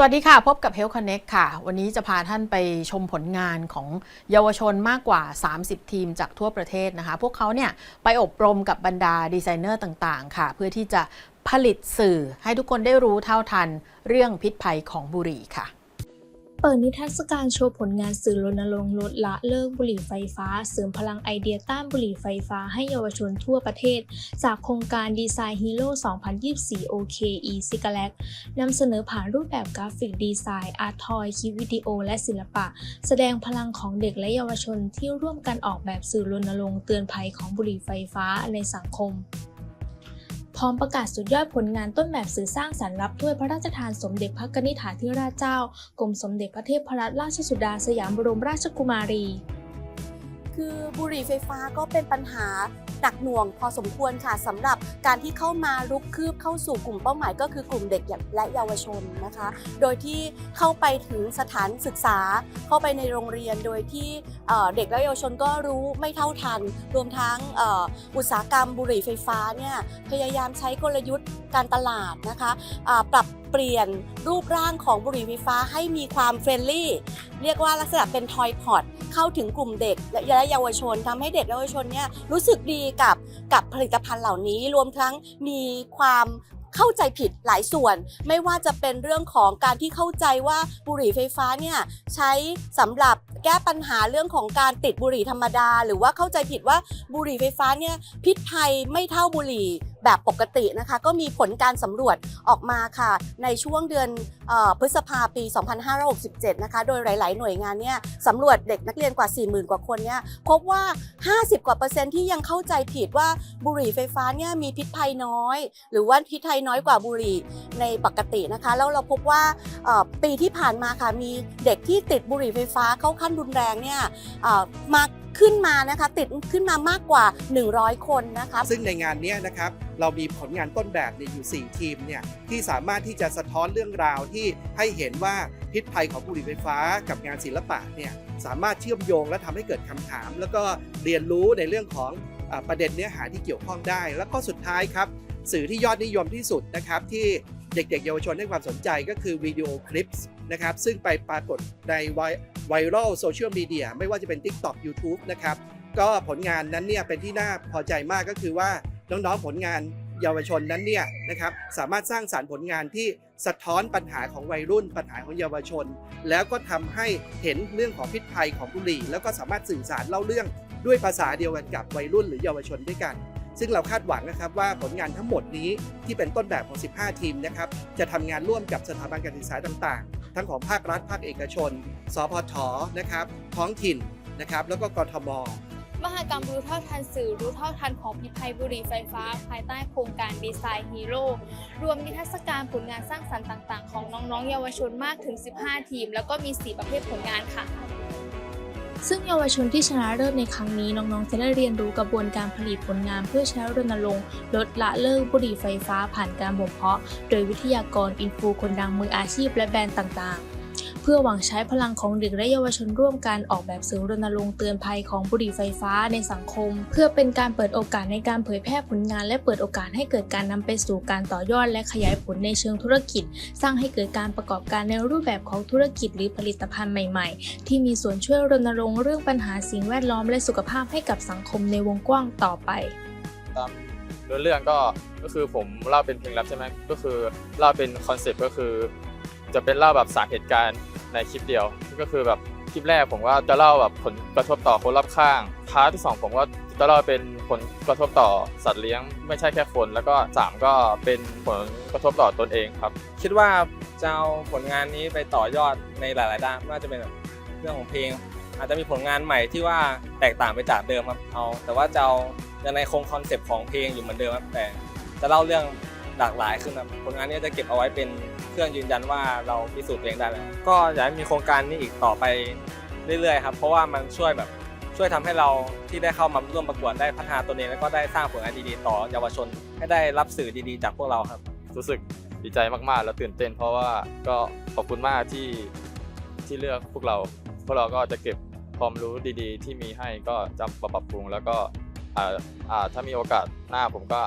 สวัสดีค่ะ พบกับ Health Connect ค่ะ วันนี้จะพาท่านไปชมผลงานของเยาวชนมากกว่า 30 ทีมจากทั่วประเทศนะคะ พวกเขาเนี่ยไปอบรมกับบรรดาดีไซเนอร์ต่างๆ ค่ะ เพื่อที่จะผลิตสื่อให้ทุกคนได้รู้เท่าทันเรื่องพิษภัยของบุหรี่ค่ะ เปิดนิทรรศการโชว์ผลงานสื่อรณรงค์ลดละเลิกบุหรี่ไฟฟ้า เสริมพลังไอเดียต้านบุหรี่ไฟฟ้าให้เยาวชนทั่วประเทศ จากโครงการดีไซน์ฮีโร่2024 OKE ซิกาแลกนำเสนอผ่านรูปแบบกราฟิกดีไซน์ อาร์ทอยคลิปวิดีโอ และศิลปะ แสดงพลังของเด็กและเยาวชนที่ร่วมกันออกแบบสื่อรณรงค์เตือนภัยของบุหรี่ไฟฟ้าในสังคม พร้อมประกาศสุดยอดผลงานต้นแบบสื่อสร้างสรรค์รับถ้วยพระราชทานสมเด็จพระกนิษฐาธิราชเจ้ากรมสมเด็จพระเทพรัตนราชสุดาสยามบรมราชกุมารี คือบุหรี่ไฟฟ้าก็เป็นปัญหา หนักหน่วงพอสมควรค่ะสำหรับการที่เข้ามาลุกคืบเข้าสู่กลุ่มเป้าหมาย ก็คือกลุ่มเด็กและเยาวชนนะคะ โดยที่เข้าไปถึงสถานศึกษา เข้าไปในโรงเรียนโดยที่เด็กและเยาวชนก็รู้ไม่เท่าทัน รวมทั้งอ,อุตสาหกรรมบุหรี่ไฟฟ้าเนี่ยพยายามใช้กลยุทธ์การตลาดนะคะปรับเปลี่ยนรูปร่างของบุหรี่ไฟฟ้าให้มีความเฟรนลี่ เรียกว่าลักษณะเป็นทอยพอตเข้าถึงกลุ่มเด็กและเยาวชนทำให้เด็กเยาวชนเนี่ยรู้สึกดีกับกับผลิตภัณฑ์เหล่านี้ รวมทั้งมีความเข้าใจผิดหลายส่วน ไม่ว่าจะเป็นเรื่องของการที่เข้าใจว่าบุหรี่ไฟฟ้าเนี่ยใช้สำหรับแก้ปัญหาเรื่องของการติดบุหรี่ธรรมดา หรือว่าเข้าใจผิดว่าบุหรี่ไฟฟ้าเนี่ยพิษภัยไม่เท่าบุหรี่ แบบปกตินะคะ ก็มีผลการสำรวจออกมาค่ะ ในช่วงเดือนออพฤษภาปี 2567 นะคะ โดยหลาย ๆ หน่วยงานเนี่ยสำรวจเด็กนักเรียนกว่า 40,000 กว่าคนเนี่ยพบว่า 50 กว่าเปอร์เซ็นต์ที่ยังเข้าใจผิดว่าบุหรี่ไฟฟ้าเนี่ยมีพิษภัยน้อย หรือว่าพิษภัยน้อยกว่าบุหรี่ในปกตินะคะ แล้วเราพบว่าปีที่ผ่านมาค่ะมีเด็กที่ติดบุหรี่ไฟฟ้าเข้าขั้นรุนแรงเนี่ยมาก ขึ้นมานะคะ ติดขึ้นมามากกว่า 100 คนนะคะซึ่งในงานนี้นะครับเรามีผลงานต้นแบบเนี่ยอยู่ 4 ทีมเนี่ยที่สามารถที่จะสะท้อนเรื่องราวที่ให้เห็นว่าพิษภัยของบุหรี่ไฟฟ้ากับงานศิลปะเนี่ยสามารถเชื่อมโยงและทำให้เกิดคำถาม แล้วก็เรียนรู้ในเรื่องของอประเด็นเนื้อหาที่เกี่ยวข้องได้ แล้วก็สุดท้ายครับ สื่อที่ยอดนิยมที่สุดนะครับที่เด็กๆ เยาวชนให้ความสนใจก็คือวิดีโอคลิปนะครับซึ่งไปปรากฏใน ไวรัลโซเชียลมีเดียไม่ว่าจะเป็น TikTok YouTube นะครับ ก็ผลงานนั้นเนี่ยเป็นที่น่าพอใจมากก็คือว่าน้องๆผลงานเยาวชนนั้นเนี่ยนะครับสามารถสร้างสารรค์ผลงานที่สะท้อนปัญหาของวัยรุ่น ปัญหาของเยาวชน แล้วก็ทำให้เห็นเรื่องของพิษภัยของบุหรี่ แล้วก็สามารถสื่อสารเล่าเรื่องด้วยภาษาเดียวกันกับวัยรุ่นหรือเยาวชนด้วยกัน ซึ่งเราคาดหวังนะครับว่าผลงานทั้งหมดนี้ที่เป็นต้นแบบของ 15 ทีมนะครับจะทำงานร่วมกับสถาบันการศึกษาต่างๆ ทั้งของภาครัฐภาคเอกชน สพทนะครับ ท้องถิ่นนะครับ แล้วก็กทมมหกรรมรู้เท่าทันสื่อรู้เท่าทันของพิภัยบุหรี่ไฟฟ้า ภายใต้โครงการดีไซน์ฮีโร่รวมนิทรรศการผลงานสร้างสรรค์ต่าง ๆ ของน้อง ๆ เยาวชนมากถึง 15 ทีม แล้วก็มี 4 ประเภทผลงานค่ะ ซึ่งเยาวชนที่ชนะเลิศในครั้งนี้น้องๆ จะได้เรียนรู้กระบวนการผลิตผลงานเพื่อใช้รณรงค์ลดละเลิกบุหรี่ไฟฟ้าผ่านการบ่มเพาะ โดยวิทยากรอินฟูคนดังมืออาชีพและแบรนด์ต่างๆ พื่อหวังใช้พลังของเด็กและเยาวชนร่วมกันออกแบบสื่อรณรงค์เตือนภัยของบุหรี่ไฟฟ้าในสังคม เพื่อเป็นการเปิดโอกาสในการเผยแพร่ผลงาน และเปิดโอกาสให้เกิดการนำไปสู่การต่อยอด และขยายผลในเชิงธุรกิจ สร้างให้เกิดการประกอบการในรูปแบบของธุรกิจหรือผลิตภัณฑ์ใหม่ๆ ที่มีส่วนช่วยรณรงค์เรื่องปัญหาสิ่งแวดล้อมและสุขภาพให้กับสังคมในวงกว้างต่อไปตามเนื้อเรื่องก็ก็คือผมเล่าเป็นเพลงแรปใช่ไหมก็คือเล่าเป็นคอนเซ็ปต์ก็คือ จะเป็นเล่าแบบสาเหตุการณ์ ในคลิปเดียว ก็คือแบบคลิปแรกผมว่าจะเล่าแบบผลกระทบต่อคนรอบข้างพาร์ทที่สองผมก็จะเล่าเป็นผลกระทบต่อสัตว์เลี้ยง ไม่ใช่แค่คน แล้วก็สามก็เป็นผลกระทบต่อตนเองครับ คิดว่าจะเอาผลงานนี้ไปต่อยอดในหลาย ๆ ด้านไม่ว่าจะเป็นเรื่องของเพลง อาจจะมีผลงานใหม่ที่ว่าแตกต่างไปจากเดิมครับเอา แต่ว่าจะเอายังในคงคอนเซปต์ของเพลงอยู่เหมือนเดิมครับแต่จะเล่าเรื่องหลากหลายขึ้นครับผลงานนี้จะเก็บเอาไว้เป็น รื่องยืนยันว่าเราพิสูจน์ตัวเองได้แล้วก็อยากให้มีโครงการนี้อีกต่อไปเรื่อยๆครับเพราะว่ามันช่วยแบบช่วยทำให้เราที่ได้เข้ามาร่วมประกวดได้พัฒนาตัวเองแล้วก็ได้สร้างผลงานดีๆ ต่อเยาวชน ให้ได้รับสื่อดีๆ จากพวกเราครับ รู้สึกดีใจมากๆ แล้วตื่นเต้น เพราะว่าก็ขอบคุณมากที่ที่เลือกพวกเรา พวกเราก็จะเก็บความรู้ดีๆ ที่มีให้ก็จะปรับปรุงแล้วก็อ่าถ้ามีโอกาสหน้าผมก็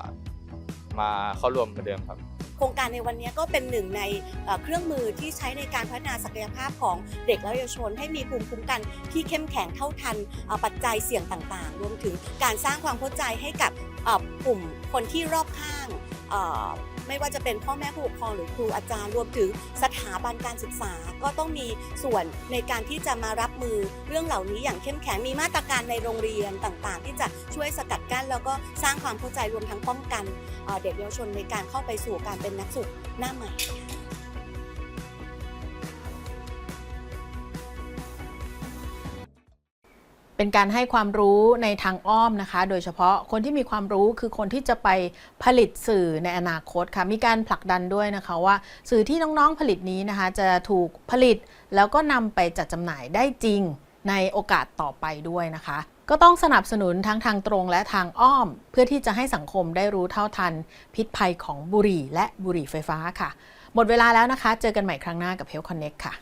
มาเข้าร่วมเหมือนเดิมครับ ครงการในวันนี้ก็เป็นหนึ่งในเครื่องมือที่ใช้ในการพัฒนาศักยภาพของเด็กและเยาวชน ให้มีภูมิคุ้มกันที่เข้มแข็งเท่าทันปัจจัยเสี่ยงต่างๆ รวมถึงการสร้างความเข้าใจให้กับกลุ่มคนที่รอบข้าง ไม่ว่าจะเป็นพ่อแม่ผู้ปกครองหรือครูอาจารย์รวมถึงสถาบันการศึกษา ก็ต้องมีส่วนในการที่จะมารับมือเรื่องเหล่านี้อย่างเข้มแข็งมีมาตรการในโรงเรียนต่างๆ ที่จะช่วยสกัดกั้น แล้วก็สร้างความเข้าใจรวมทั้งป้องกันเด็กเยาวชนในการเข้าไปสู่การเป็นนักสู้หน้าใหม่ เป็นการให้ความรู้ในทางอ้อมนะคะ โดยเฉพาะคนที่มีความรู้คือคนที่จะไปผลิตสื่อในอนาคตค่ะ มีการผลักดันด้วยนะคะว่า สื่อที่น้องๆผลิตนี้นะคะ จะถูกผลิตแล้วก็นำไปจัดจำหน่ายได้จริงในโอกาสต่อไปด้วยนะคะ ก็ต้องสนับสนุนทั้งทางตรงและทางอ้อม เพื่อที่จะให้สังคมได้รู้เท่าทัน พิษภัยของบุหรี่ และบุหรี่ไฟฟ้าค่ะ หมดเวลาแล้วนะคะ เจอกันใหม่ครั้งหน้ากับ Health Connect ค่ะ